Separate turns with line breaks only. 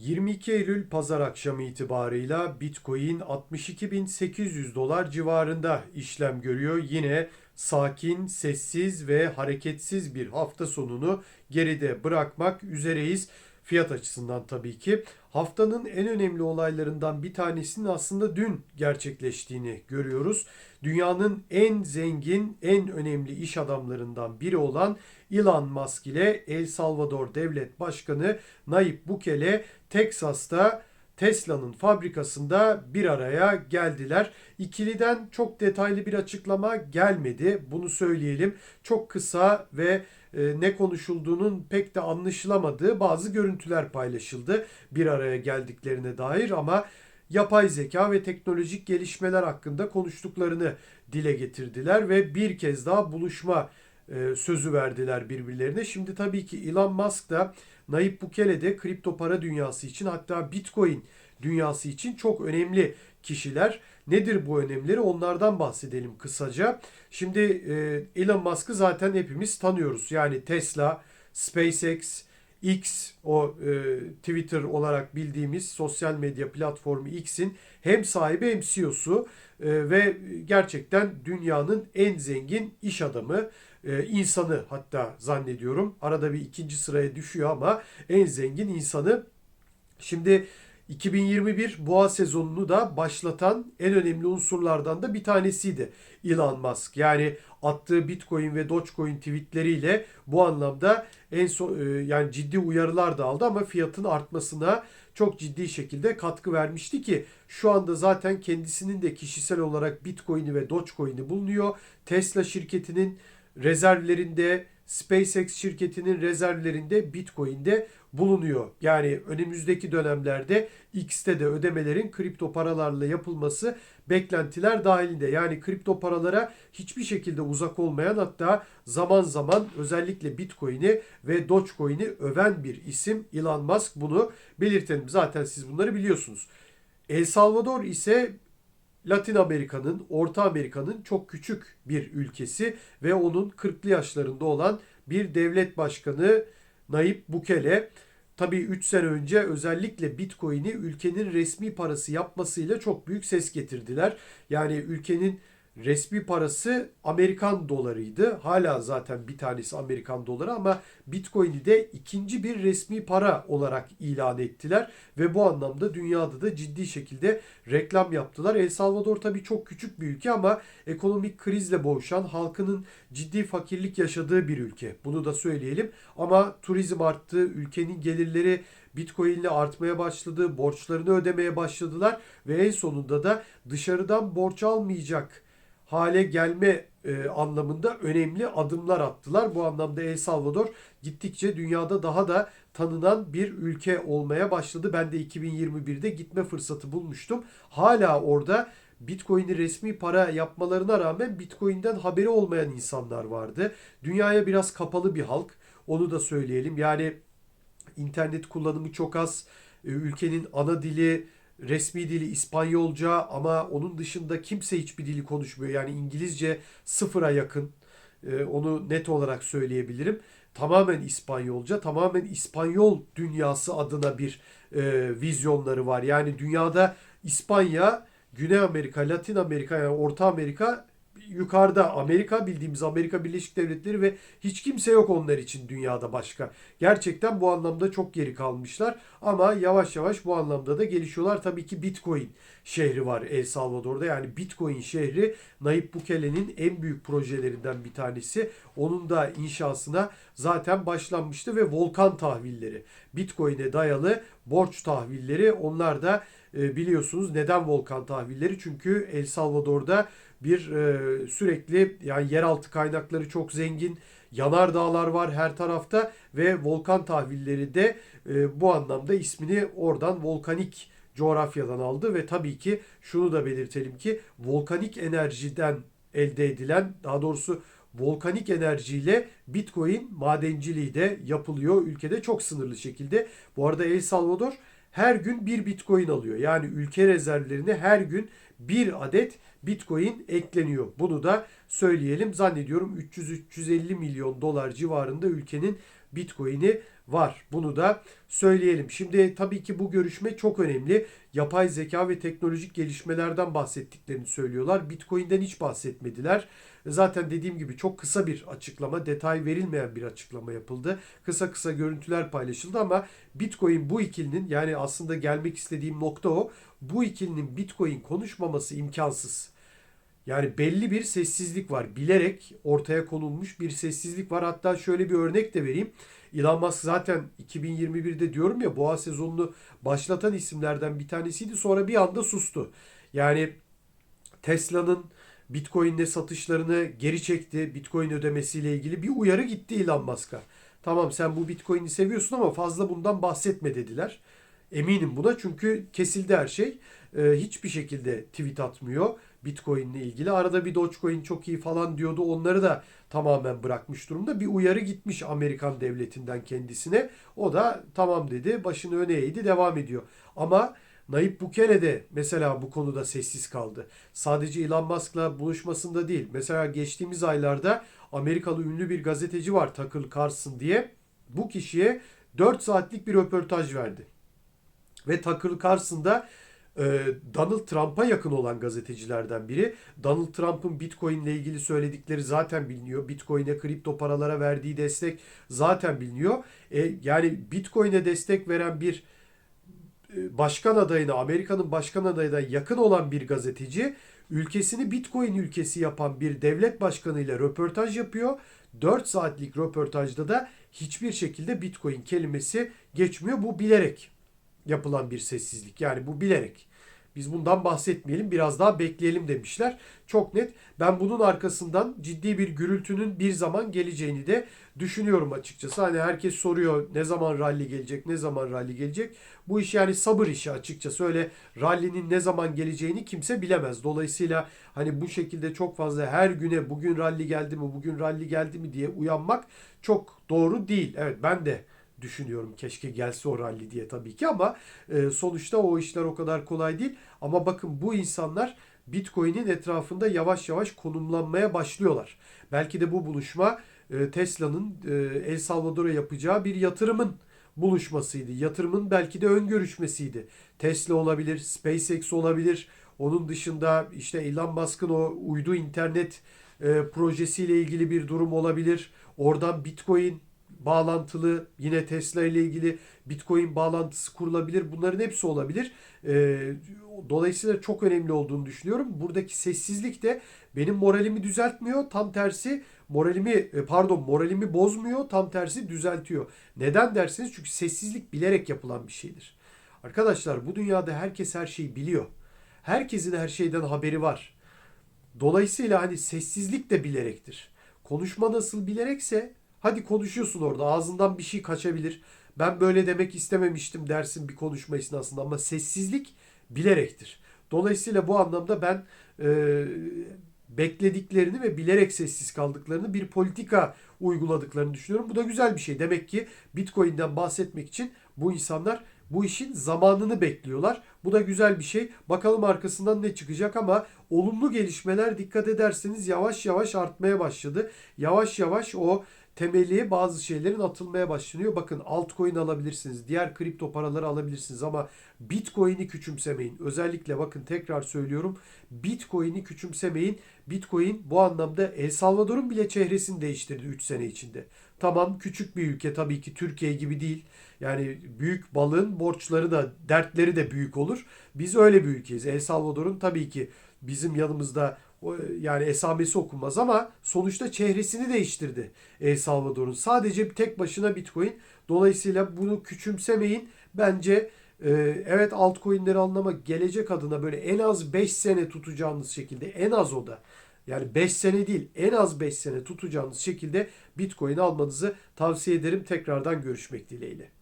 22 Eylül pazar akşamı itibarıyla Bitcoin 62.800 dolar civarında işlem görüyor. Yine sakin, sessiz ve hareketsiz bir hafta sonunu geride bırakmak üzereyiz. Fiyat açısından tabii ki. Haftanın en önemli olaylarından bir tanesinin aslında dün gerçekleştiğini görüyoruz. Dünyanın en zengin, en önemli iş adamlarından biri olan Elon Musk ile El Salvador Devlet Başkanı Nayib Bukele Teksas'ta Tesla'nın fabrikasında bir araya geldiler. İkiliden çok detaylı bir açıklama gelmedi. Bunu söyleyelim. Çok kısa ve e, ne konuşulduğunun pek de anlaşılamadığı bazı görüntüler paylaşıldı bir araya geldiklerine dair ama yapay zeka ve teknolojik gelişmeler hakkında konuştuklarını dile getirdiler ve bir kez daha buluşma e, sözü verdiler birbirlerine. Şimdi tabii ki Elon Musk da Nayib Bukele de kripto para dünyası için hatta Bitcoin dünyası için çok önemli kişiler. Nedir bu önemleri? Onlardan bahsedelim kısaca. Şimdi e, Elon Musk'ı zaten hepimiz tanıyoruz. Yani Tesla, SpaceX, X o e, Twitter olarak bildiğimiz sosyal medya platformu X'in hem sahibi hem CEO'su e, ve gerçekten dünyanın en zengin iş adamı e, insanı hatta zannediyorum. Arada bir ikinci sıraya düşüyor ama en zengin insanı. Şimdi 2021 boğa sezonunu da başlatan en önemli unsurlardan da bir tanesiydi Elon Musk. Yani attığı Bitcoin ve Dogecoin tweetleriyle bu anlamda en son e, yani ciddi uyarılar da aldı ama fiyatın artmasına çok ciddi şekilde katkı vermişti ki şu anda zaten kendisinin de kişisel olarak Bitcoin'i ve Dogecoin'i bulunuyor. Tesla şirketinin rezervlerinde SpaceX şirketinin rezervlerinde Bitcoin'de bulunuyor. Yani önümüzdeki dönemlerde X'te de ödemelerin kripto paralarla yapılması beklentiler dahilinde. Yani kripto paralara hiçbir şekilde uzak olmayan hatta zaman zaman özellikle Bitcoin'i ve Dogecoin'i öven bir isim Elon Musk bunu belirtelim. Zaten siz bunları biliyorsunuz. El Salvador ise Latin Amerika'nın, Orta Amerika'nın çok küçük bir ülkesi ve onun 40'lı yaşlarında olan bir devlet başkanı Nayib Bukele tabii 3 sene önce özellikle Bitcoin'i ülkenin resmi parası yapmasıyla çok büyük ses getirdiler. Yani ülkenin resmi parası Amerikan dolarıydı. Hala zaten bir tanesi Amerikan doları ama Bitcoin'i de ikinci bir resmi para olarak ilan ettiler ve bu anlamda dünyada da ciddi şekilde reklam yaptılar. El Salvador tabii çok küçük bir ülke ama ekonomik krizle boğuşan, halkının ciddi fakirlik yaşadığı bir ülke. Bunu da söyleyelim. Ama turizm arttı, ülkenin gelirleri Bitcoin ile artmaya başladı, borçlarını ödemeye başladılar ve en sonunda da dışarıdan borç almayacak hale gelme e, anlamında önemli adımlar attılar. Bu anlamda El Salvador gittikçe dünyada daha da tanınan bir ülke olmaya başladı. Ben de 2021'de gitme fırsatı bulmuştum. Hala orada Bitcoin'i resmi para yapmalarına rağmen Bitcoin'den haberi olmayan insanlar vardı. Dünyaya biraz kapalı bir halk. Onu da söyleyelim. Yani internet kullanımı çok az. E, Ülkenin ana dili resmi dili İspanyolca ama onun dışında kimse hiçbir dili konuşmuyor. Yani İngilizce sıfıra yakın. Ee, onu net olarak söyleyebilirim. Tamamen İspanyolca, tamamen İspanyol dünyası adına bir e, vizyonları var. Yani dünyada İspanya, Güney Amerika, Latin Amerika yani Orta Amerika yukarıda Amerika bildiğimiz Amerika Birleşik Devletleri ve hiç kimse yok onlar için dünyada başka. Gerçekten bu anlamda çok geri kalmışlar ama yavaş yavaş bu anlamda da gelişiyorlar. Tabii ki Bitcoin şehri var El Salvador'da. Yani Bitcoin şehri Nayib Bukele'nin en büyük projelerinden bir tanesi. Onun da inşasına zaten başlanmıştı ve volkan tahvilleri, Bitcoin'e dayalı borç tahvilleri onlar da e, biliyorsunuz neden volkan tahvilleri? Çünkü El Salvador'da bir e, sürekli yani yeraltı kaynakları çok zengin. Yanar dağlar var her tarafta ve volkan tahvilleri de e, bu anlamda ismini oradan volkanik coğrafyadan aldı ve tabii ki şunu da belirtelim ki volkanik enerjiden elde edilen daha doğrusu volkanik enerjiyle Bitcoin madenciliği de yapılıyor ülkede çok sınırlı şekilde. Bu arada El Salvador her gün bir Bitcoin alıyor. Yani ülke rezervlerine her gün bir adet Bitcoin ekleniyor. Bunu da söyleyelim. Zannediyorum 300-350 milyon dolar civarında ülkenin Bitcoin'i var. Bunu da söyleyelim. Şimdi tabii ki bu görüşme çok önemli. Yapay zeka ve teknolojik gelişmelerden bahsettiklerini söylüyorlar. Bitcoin'den hiç bahsetmediler. Zaten dediğim gibi çok kısa bir açıklama, detay verilmeyen bir açıklama yapıldı. Kısa kısa görüntüler paylaşıldı ama Bitcoin bu ikilinin yani aslında gelmek istediğim nokta o. Bu ikilinin Bitcoin konuşmaması imkansız. Yani belli bir sessizlik var. Bilerek ortaya konulmuş bir sessizlik var. Hatta şöyle bir örnek de vereyim. Elon Musk zaten 2021'de diyorum ya boğa sezonunu başlatan isimlerden bir tanesiydi. Sonra bir anda sustu. Yani Tesla'nın Bitcoin'le satışlarını geri çekti. Bitcoin ödemesiyle ilgili bir uyarı gitti Elon Musk'a. Tamam sen bu Bitcoin'i seviyorsun ama fazla bundan bahsetme dediler. Eminim buna çünkü kesildi her şey. Ee, hiçbir şekilde tweet atmıyor Bitcoin ile ilgili. Arada bir Dogecoin çok iyi falan diyordu. Onları da tamamen bırakmış durumda. Bir uyarı gitmiş Amerikan devletinden kendisine. O da tamam dedi. Başını öne eğdi devam ediyor. Ama Nayib Bukele de mesela bu konuda sessiz kaldı. Sadece Elon Musk'la buluşmasında değil. Mesela geçtiğimiz aylarda Amerikalı ünlü bir gazeteci var Tucker Carlson diye. Bu kişiye 4 saatlik bir röportaj verdi. Ve Tucker Carlson da Donald Trump'a yakın olan gazetecilerden biri. Donald Trump'ın Bitcoin ile ilgili söyledikleri zaten biliniyor. Bitcoin'e kripto paralara verdiği destek zaten biliniyor. E, yani Bitcoin'e destek veren bir e, başkan adayına, Amerika'nın başkan adayına yakın olan bir gazeteci ülkesini Bitcoin ülkesi yapan bir devlet başkanıyla röportaj yapıyor. 4 saatlik röportajda da hiçbir şekilde Bitcoin kelimesi geçmiyor. Bu bilerek yapılan bir sessizlik. Yani bu bilerek. Biz bundan bahsetmeyelim biraz daha bekleyelim demişler. Çok net. Ben bunun arkasından ciddi bir gürültünün bir zaman geleceğini de düşünüyorum açıkçası. Hani herkes soruyor ne zaman rally gelecek, ne zaman rally gelecek. Bu iş yani sabır işi açıkçası. Öyle rally'nin ne zaman geleceğini kimse bilemez. Dolayısıyla hani bu şekilde çok fazla her güne bugün rally geldi mi, bugün rally geldi mi diye uyanmak çok doğru değil. Evet ben de düşünüyorum. Keşke gelse o rally diye tabii ki ama e, sonuçta o işler o kadar kolay değil. Ama bakın bu insanlar Bitcoin'in etrafında yavaş yavaş konumlanmaya başlıyorlar. Belki de bu buluşma e, Tesla'nın e, El Salvador'a yapacağı bir yatırımın buluşmasıydı. Yatırımın belki de ön görüşmesiydi. Tesla olabilir, SpaceX olabilir. Onun dışında işte Elon Musk'ın o uydu internet projesiyle ilgili bir durum olabilir. Oradan Bitcoin bağlantılı yine Tesla ile ilgili Bitcoin bağlantısı kurulabilir. Bunların hepsi olabilir. Ee, dolayısıyla çok önemli olduğunu düşünüyorum. Buradaki sessizlik de benim moralimi düzeltmiyor. Tam tersi moralimi e, pardon moralimi bozmuyor. Tam tersi düzeltiyor. Neden derseniz çünkü sessizlik bilerek yapılan bir şeydir. Arkadaşlar bu dünyada herkes her şeyi biliyor. Herkesin her şeyden haberi var. Dolayısıyla hani sessizlik de bilerektir. Konuşma nasıl bilerekse Hadi konuşuyorsun orada ağzından bir şey kaçabilir. Ben böyle demek istememiştim dersin bir konuşma esnasında ama sessizlik bilerektir. Dolayısıyla bu anlamda ben e, beklediklerini ve bilerek sessiz kaldıklarını bir politika uyguladıklarını düşünüyorum. Bu da güzel bir şey. Demek ki Bitcoin'den bahsetmek için bu insanlar bu işin zamanını bekliyorlar. Bu da güzel bir şey. Bakalım arkasından ne çıkacak ama olumlu gelişmeler dikkat ederseniz yavaş yavaş artmaya başladı. Yavaş yavaş o temeli bazı şeylerin atılmaya başlanıyor. Bakın altcoin alabilirsiniz. Diğer kripto paraları alabilirsiniz ama Bitcoin'i küçümsemeyin. Özellikle bakın tekrar söylüyorum. Bitcoin'i küçümsemeyin. Bitcoin bu anlamda El Salvador'un bile çehresini değiştirdi 3 sene içinde. Tamam küçük bir ülke tabii ki Türkiye gibi değil. Yani büyük balığın borçları da dertleri de büyük olur. Biz öyle bir ülkeyiz. El Salvador'un tabii ki bizim yanımızda yani esamesi okunmaz ama sonuçta çehresini değiştirdi El Salvador'un. Sadece tek başına Bitcoin. Dolayısıyla bunu küçümsemeyin. Bence e, evet altcoin'leri anlamak gelecek adına böyle en az 5 sene tutacağınız şekilde en az o da yani 5 sene değil en az 5 sene tutacağınız şekilde Bitcoin almanızı tavsiye ederim. Tekrardan görüşmek dileğiyle.